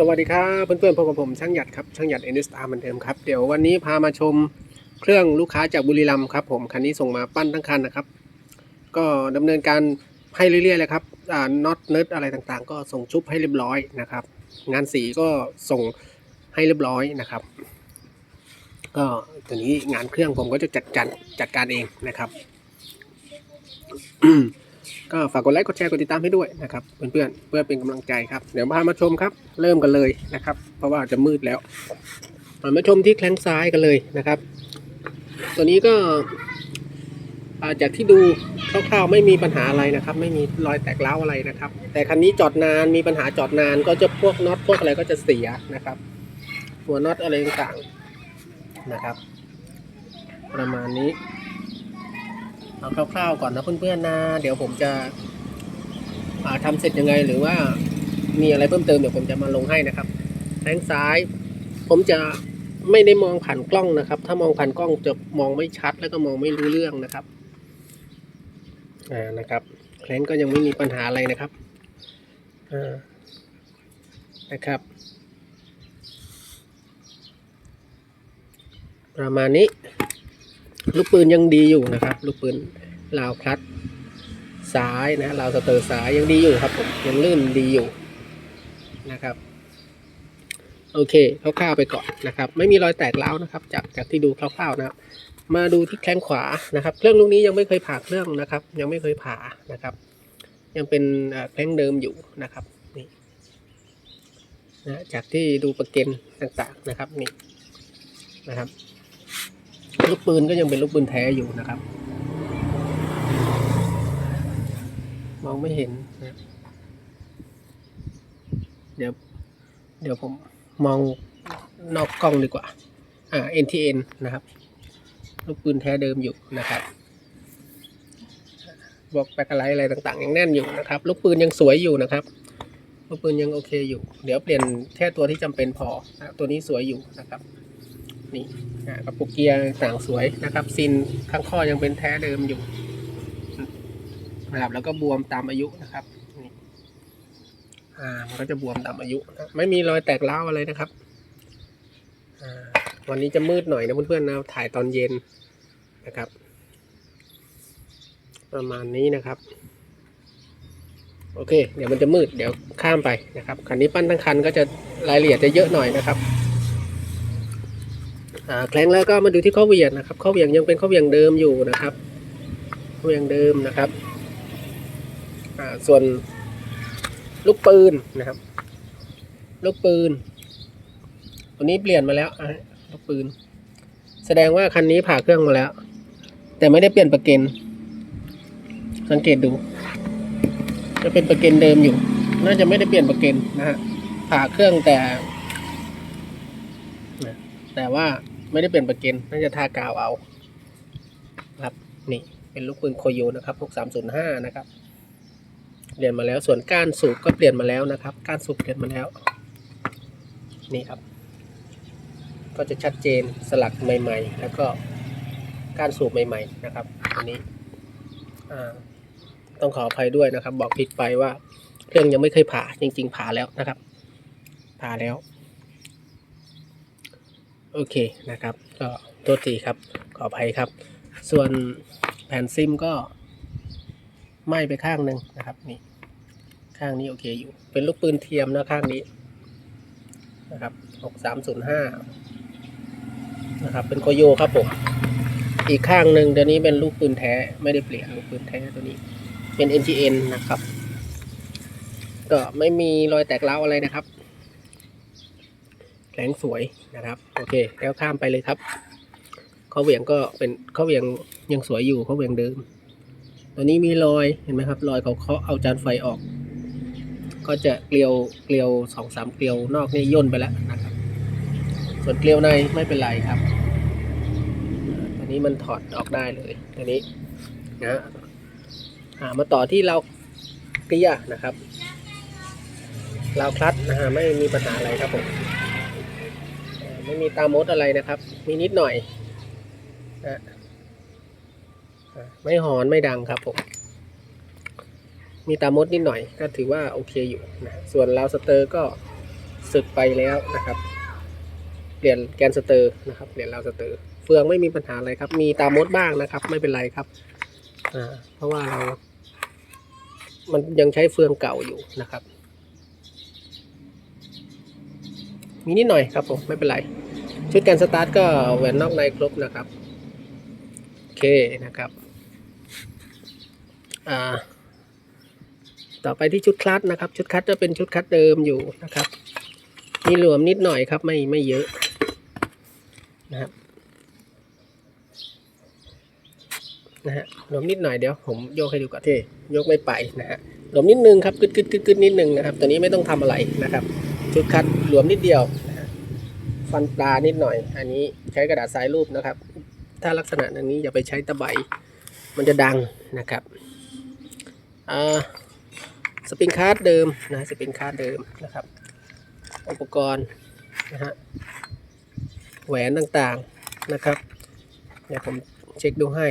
สวัสดีครับเพื่อนๆพบกับผมช่างหยัดครับช่างหยัดเอ็นสตาร์เหมือนเดิมครับเดี๋ยววันนี้พามาชมเครื่องลูกค้าจากบุรีรัมย์ครับผมคันนี้ส่งมาปั้นทั้งคันนะครับ ก็ดำเนินการให้เรื่อยๆเลยครับอ่าน็อตเนิร์ดอะไรต่างๆ ก็ส่งชุบให้เรียบร้อยนะครับ งานสีก็ส่งให้เรียบร้อยนะครับ ก็ตัวนี้งานเครื่องผมก็จะจัดการจัดการเองนะครับ ก็ฝากกดไลค์กดแชร์กดติดตามให้ด้วยนะครับเพื่อนๆเพื่อเป็นกำลังใจครับเดี๋ยวพามาชมครับ เริ่มกันเลยนะครับ เพราะว่าจะมืดแล้วมาชมที่แคลงซ้ายกันเลยนะครับ ตัวนี้ก็จากที่ดูคร่าวๆไม่มีปัญหาอะไรนะครับ ไม่มีรอยแตกร้าอะไรนะครับ แต่คันนี้จอดนานมีปัญหาจอดนานก็จะพวกน็อตพวกอะไรก็จะเสียนะครับหัวน็อตอะไรต่างๆนะครับ ประมาณนี้ เอาคร่าวๆก่อนนะเพื่อนๆนะ เดี๋ยวผมจะาทำเสร็จยังไงหรือว่ามีอะไรเพิ่มเติมเดี๋ยวผมจะมาลงให้นะครับแทงซ้าย ผมจะไม่ได้มองผ่านกล้องนะครับ ถ้ามองผ่านกล้องจะมองไม่ชัดแล้วก็มองไม่รู้เรื่องนะครับอ่านะครับแคลนก็ยังไม่มีปัญหาอะไรนะครับอ่านะครับ ประมาณนี้ลูกปืนยังดีอยู่นะครับ ลูกปืน ลาวคลัตซ้ายนะลาวสเตอร์ซ้ายยังดีอยู่ครับผมยังลื่นดีอยู่นะครับ โอเคคร่าวๆไปก่อนนะครับ ไม่มีรอยแตกร้าวนะครับ จากจากที่ดูคร่าวๆนะครับมาดูที่แข้งขวานะครับ เครื่องลูกนี้ยังไม่เคยผ่าเครื่องนะครับ ยังไม่เคยผ่านะครับ ยังเป็นแข้งเดิมอยู่นะครับนี่นะจากที่ดูประเก็นต่างๆนะครับนี่นะครับ ลูกปืนก็ยังเป็นลูกปืนแท้อยู่นะครับ มองไม่เห็นนะเดี๋ยว เดี๋ยวผมมองนอกกล้องดีกว่า อ่า NTN นะครับ ลูกปืนแท้เดิมอยู่นะครับบอกแบกอะไรอะไรต่างๆยังแน่นอยู่นะครับ ลูกปืนยังสวยอยู่นะครับ ลูกปืนยังโอเคอยู่ เดี๋ยวเปลี่ยนแค่ตัวที่จำเป็นพอนะตัวนี้สวยอยู่นะครับ นี่อ่ากระปุกเกียร์ต่างสวยนะครับซินข้างข้อยังเป็นแท้เดิมอยู่ นะครับ แล้วก็บวมตามอายุนะครับนี่อ่ามันก็จะบวมตามอายุนะไม่มีรอยแตกร้าวอะไรนะครับอ่าวันนี้จะมืดหน่อยนะเพื่อนๆนะถ่ายตอนเย็นนะครับ ประมาณนี้นะครับ โอเค เดี๋ยวมันจะมืดเดี๋ยวข้ามไปนะครับคันนี้ปั้นทั้งคันก็จะรายละเอียดจะเยอะหน่อยนะครับอ่าแคลงแล้วก็มาดูที่ข้อเหวี่ยงนะครับ ข้อเหวี่ยงยังเป็นข้อเหวี่ยงเดิมอยู่นะครับ ข้อเหวี่ยงเดิมนะครับอ่า ส่วนลูกปืนนะครับ ลูกปืน ตัวนี้เปลี่ยนมาแล้วลูกปืน แสดงว่าคันนี้ผ่าเครื่องมาแล้ว แต่ไม่ได้เปลี่ยนประเก็นสังเกตดู จะเป็นประเก็นเดิมอยู่ น่าจะไม่ได้เปลี่ยนประเก็นนะฮะผ่าเครื่องแต่ แต่ว่าไม่ได้เปลี่ยนประเก็นน่าจะทากาวเอา ครับ นี่เป็นลูกปืนโคโยนะครับ 6305 นะครับ เปลี่ยนมาแล้ว ส่วนก้านสูบก็เปลี่ยนมาแล้วนะครับ ก้านสูบเปลี่ยนมาแล้ว นี่ครับ ก็จะชัดเจนสลักใหม่ ๆ แล้วก็ก้านสูบใหม่ ๆ นะครับอันนี้ต้องขออภัยด้วยนะครับ บอกผิดไปว่าเครื่องยังไม่เคยผ่าจริง ๆ ผ่าแล้วนะครับ ผ่าแล้ว โอเคนะครับ ก็โทษทีครับขออภัยครับ ส่วนแผ่นซิมก็ ไหม้ไปข้างหนึ่งนะครับนี่ข้างนี้โอเคอยู่ เป็นลูกปืนเทียมนะข้างนี้นะครับหกสามศูนย์ห้านะครับ เป็นโคโยครับผม อีกข้างหนึ่งตัวนี้เป็นลูกปืนแท้ไม่ได้เปลี่ยนลูกปืนแท้ตัวนี้ เป็น NTN นะครับ ก็ไม่มีรอยแตกร้าอะไรนะครับแข็งสวยนะครับโอเค แล้วข้ามไปเลยครับข้อเหวี่ยงก็เป็นข้อเหวี่ยงยังสวยอยู่ข้อเหวี่ยงเดิม ตัวนี้มีรอยเห็นไหมครับ รอยเขาเขาะเอาจานไฟออก ก็จะเกลียวเกลียวสองสามเกลียวนอกนี่ย่นไปแล้วนะครับ ส่วนเกลียวในไม่เป็นไรครับอันนี้มันถอดออกได้เลยตัวนี้นะอ่ามาต่อที่เราเกลียร์นะครับเราคลัตช์นะฮะไม่มีปัญหาอะไรครับผมไม่มีตามดอะไรนะครับ มีนิดหน่อยนะ ไม่หอนไม่ดังครับผม มีตามดนิดหน่อยก็ถือว่าโอเคอยู่นะส่วนลาวสเตอร์ก็สึกไปแล้วนะครับเปลี่ยนแกนสเตอร์นะครับเปลี่ยนราวสเตอร์เฟืองไม่มีปัญหาอะไรครับ มีตามดบ้างนะครับ ไม่เป็นไรครับอ่าเพราะว่าเรา มันยังใช้เฟืองเก่าอยู่นะครับ มีนิดหน่อยครับผมไม่เป็นไรชุดการสตาร์ทก็แหวนนอกในครบนะครับ โอเคนะครับ อ่าต่อไปที่ชุดคลัตนะครับ ชุดคลัตจะเป็นชุดคลัตเดิมอยู่นะครับ มีหลวมนิดหน่อยครับ ไม่ไม่เยอะนะครับนะฮะหลวมนิดหน่อยเดี๋ยวผมโยกให้ดูก่อนที่ยกไม่ไปนะฮะหลวมนิดนึงครับกึดกึดกึดกึดนิดนึงนะครับ ตัวนี้ไม่ต้องทำอะไรนะครับ ชุดคัดหลวมนิดเดียวนะะฟันปลานิดหน่อย อันนี้ใช้กระดาษทรายรูปนะครับ ถ้าลักษณะอย่างนี้อย่าไปใช้ตะไบมันจะดังนะครับ สปริงคาร์ดเดิมนะสปริงคาร์ดเดิมนะครับ อุปกรณ์นะฮะแหวนต่างๆนะครับเดี๋ยวผมเช็คดูให้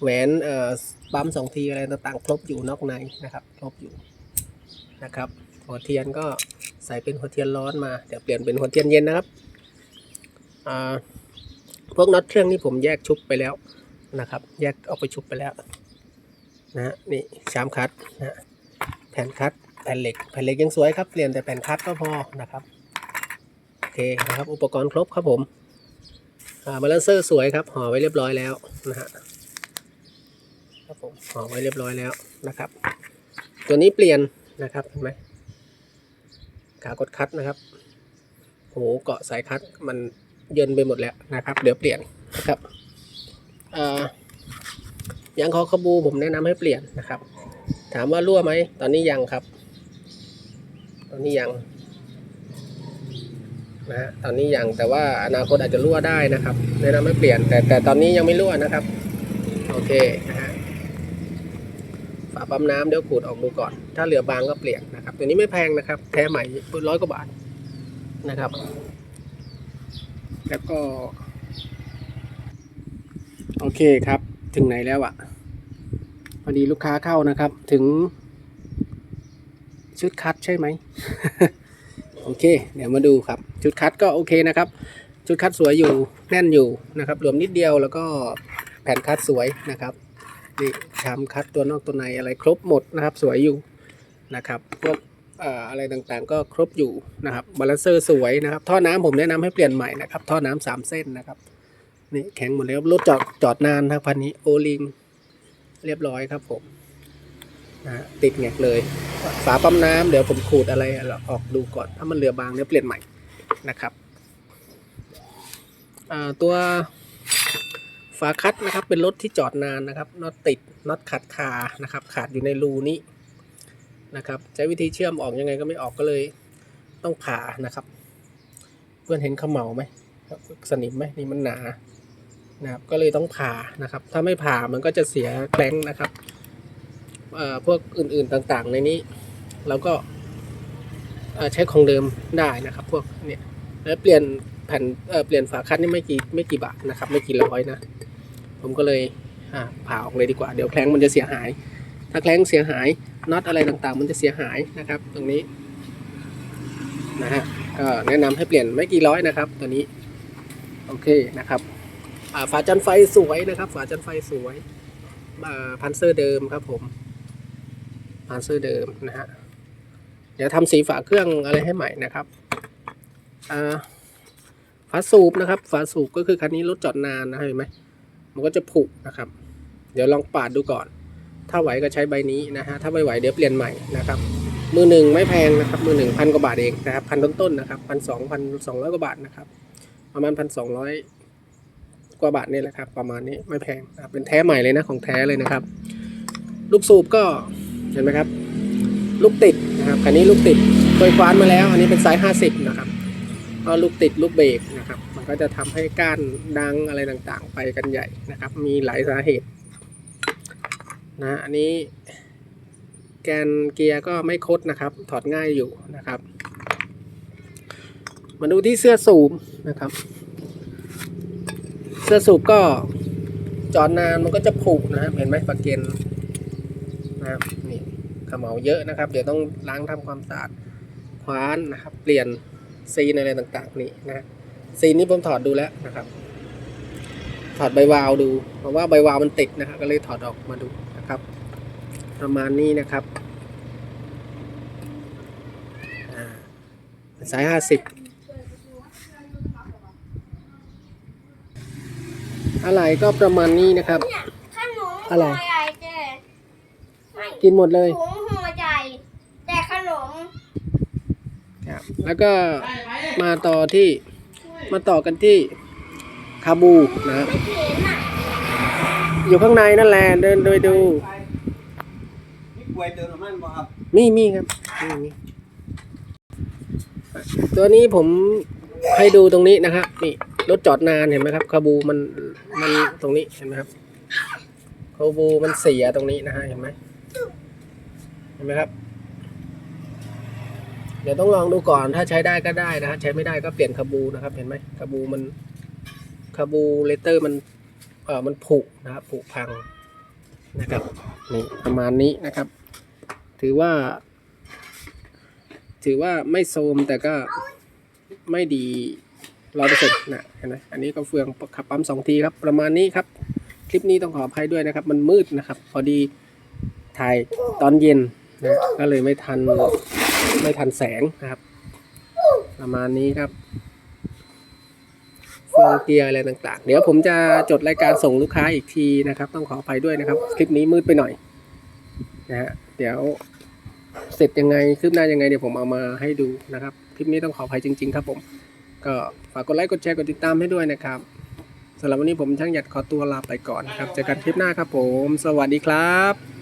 แหวนเอ่อปั๊มสองทีอะไรต่างๆ ครบอยู่นอกในนะครับ ครบอยู่นะครับ หัวเทียนก็ใส่เป็นหัวเทียนร้อนมาเดี๋ยวเปลี่ยนเป็นหัวเทียนเย็นนะครับอ่าพวกน็อตเครื่องนี่ผมแยกชุบไปแล้วนะครับ แยกออกไปชุบไปแล้ว นะฮะนี่ชามคัดนะฮะแผ่นคัดแผ่นเหล็กแผ่นเหล็กยังสวยครับเปลี่ยนแต่แผ่นคัดก็พอนะครับโอเคนะครับอุปกรณ์ครบครับผมบาลานเซอร์สวยครับห่อไว้เรียบร้อยแล้วนะฮะครับผมห่อไว้เรียบร้อยแล้วนะครับ ตัวนี้เปลี่ยนนะครับเห็นไหมขากดคัดนะครับโหเกาะสายคัดมันเยินไปหมดแล้วนะครับ เดี๋ยวเปลี่ยนนะครับอ่า ยางคอขบูผมแนะนำให้เปลี่ยนนะครับ ถามว่ารั่วไหม ตอนนี้ยังครับ ตอนนี้ยังนะฮะตอนนี้ยังแต่ว่าอนาคตอาจจะรั่วได้นะครับ แนะนำให้เปลี่ยน แต่แต่ตอนนี้ยังไม่รั่วนะครับ โอเคนะฮะฝาปั๊มน้ำเดี๋ยวขูดออกดูก่อน ถ้าเหลือบางก็เปลี่ยนนะครับ ตัวนี้ไม่แพงนะครับ แท้ใหม่ร้อยกว่าบาทนะครับ แล้วก็ โอเคครับ ถึงไหนแล้วอะพอดีลูกค้าเข้านะครับ ถึง ชุดคัดใช่ไหม โอเค เดี๋ยวมาดูครับ ชุดคัดก็โอเคนะครับ ชุดคัดสวยอยู่แน่นอยู่นะครับรวมนิดเดียวแล้วก็แผ่นคัดสวยนะครับนี่ชามคัดตัวนอกตัวในอะไรครบหมดนะครับ สวยอยู่นะครับพวกเอ่ออะไรต่างๆ ก็ครบอยู่นะครับบาลานเซอร์สวยนะครับ ท่อน้ำผมแนะนำให้เปลี่ยนใหม่นะครับ ท่อน้ำสามเส้นนะครับ นี่แข็งหมดแล้วรถจอดจอดนานครับพันนี้โอลิง เรียบร้อยครับผมนะติดแงกเลย ฝาปั๊มน้ำเดี๋ยวผมขูดอะไรออกดูก่อน ถ้ามันเหลือบางเดี๋ยวเปลี่ยนใหม่นะครับตัวฝาคัดนะครับเป็นรถที่จอดนานนะครับน็อตติดน็อตขัดคานะครับ ขาดอยู่ในรูนี้นะครับ ใช้วิธีเชื่อมออกยังไงก็ไม่ออกก็เลยต้องผ่านะครับ เพื่อนเห็นเขมเหลาไหมสนิมไหมนี่มันหนา นะครับก็เลยต้องผ่านะครับ ถ้าไม่ผ่ามันก็จะเสียแกลงนะครับพวกอื่นๆต่างๆ ในนี้เราก็ใช้ของเดิมได้นะครับ พวกเนี่ยแล้วเปลี่ยนแผ่นเเปลี่ยนฝาคัดนี่ไม่กี่ไม่กี่บาทนะครับ ไม่กี่ร้อยนะ ผมก็เลยผ่าออกเลยดีกว่าเดี๋ยวแคลงมันจะเสียหาย ถ้าแคลงเสียหายน็อตอะไรต่างๆ มันจะเสียหายนะครับ ตรงนี้นะฮะก็แนะนำให้เปลี่ยนไม่กี่ร้อยนะครับ ตัวนี้ โอเคนะครับ ฝาจันไฟสวยนะครับ ฝาจันไฟสวยพันเซอร์เดิมครับผมพันเซอร์เดิมนะฮะเดี๋ยวทำสีฝาเครื่องอะไรให้ใหม่นะครับฝาสูบนะครับ ฝาสูบก็คือคันนี้รถจอดนานนะเห็นไหมมันก็จะผุนะครับ เดี๋ยวลองปาดดูก่อน ถ้าไหวก็ใช้ใบนี้นะฮะถ้าไม่ไหวเดี๋ยวเปลี่ยนใหม่นะครับ มือหนึ่งไม่แพงนะครับ มือหนึ่งพันกว่าบาทเองนะครับพันต้นๆนะครับพันสองพันสองร้อยกว่าบาทนะครับประมาณพันสองร้อย กว่าบาทนี่แหละครับ ประมาณนี้ไม่แพงนะเป็นแท้ใหม่เลยนะของแท้เลยนะครับ ลูกสูบก็เห็นไหมครับ ลูกติดนะครับคันนี้ลูกติดเคยคว้านมาแล้ว อันนี้เป็นไซส์ห้าสิบนะครับก็ลูกติดลูกเบรกนะครับ มันก็จะทำให้ก้านดังอะไรต่างๆ ไปกันใหญ่นะครับ มีหลายสาเหตุนะอันนี้แกนเกียร์ก็ไม่คดนะครับ ถอดง่ายอยู่นะครับ มาดูที่เสื้อสูบนะครับ สื้อสูบก็จอดนานมันก็จะผุนะครับเห็นไหมปากเกนนะครับนี่ขมเหลาเยอะนะครับ เดี๋ยวต้องล้างทำความสะอาดขขวานนะครับ เปลี่ยนซีนอะไรต่างๆ นี่นะซีนนี้ผมถอดดูแล้วนะครับ ถอดใบวาล์วดู เพราะว่าใบวาล์วมันติดนะครับ ก็เลยถอดออกมาดูนะครับ ประมาณนี้นะครับสายห้าสิบ อะไรก็ประมาณนี้นะครับ เนี่ยขนมอะไร ห่อใหญ่แต่ไม่กินหมดเลย ถุงห่อใหญ่แต่ขนมครับแล้วก็มาต่อที่มาต่อกันที่คาบูนะครับไม่เห็นอะอยู่ข้างในนั่นแหละเดินโดยดู นี่กล้วยเติมน้ำมันบ่ครับมีมีครับมีมีตัวนี้ผมให้ดูตรงนี้นะครับนี่ รถจอดนานเห็นไหมครับคาบูมันมันตรงนี้เห็นไหมครับคาบูมันเสียตรงนี้นะฮะเห็นไหมเห็นไหมครับ เดี๋ยวต้องลองดูก่อนถ้าใช้ได้ก็ได้นะฮะใช้ไม่ได้ก็เปลี่ยนคาบูนะครับ เห็นไหมคาบูมันคาบูเลเตอร์มันเออมันผุนะครับผุพังนะครับนี่ประมาณนี้นะครับ ถือว่า ถือว่าไม่โทรมแต่ก็ไม่ดี ร้อยเปอร์เซ็นต์นะเห็นไหมอันนี้ก็เฟืองขับปั๊มสองทีครับ ประมาณนี้ครับ คลิปนี้ต้องขออภัยด้วยนะครับ มันมืดนะครับ พอดีถ่ายตอนเย็นนะก็เลยไม่ทันไม่ทันแสงนะครับ ประมาณนี้ครับเฟืองเกียร์อะไรต่าง ๆ เดี๋ยวผมจะจดรายการส่งลูกค้าอีกทีนะครับ ต้องขออภัยด้วยนะครับ คลิปนี้มืดไปหน่อยนะฮะเดี๋ยวเสร็จยังไงคืบหน้ายังไงเดี๋ยวผมเอามาให้ดูนะครับ คลิปนี้ต้องขออภัยจริง ๆ ครับผม ก็ฝากกดไลค์กดแชร์กดติดตามให้ด้วยนะครับสำหรับวันนี้ผมช่างหยัดขอตัวลาไปก่อนนะครับเจอกันคลิปหน้าครับผม สวัสดีครับ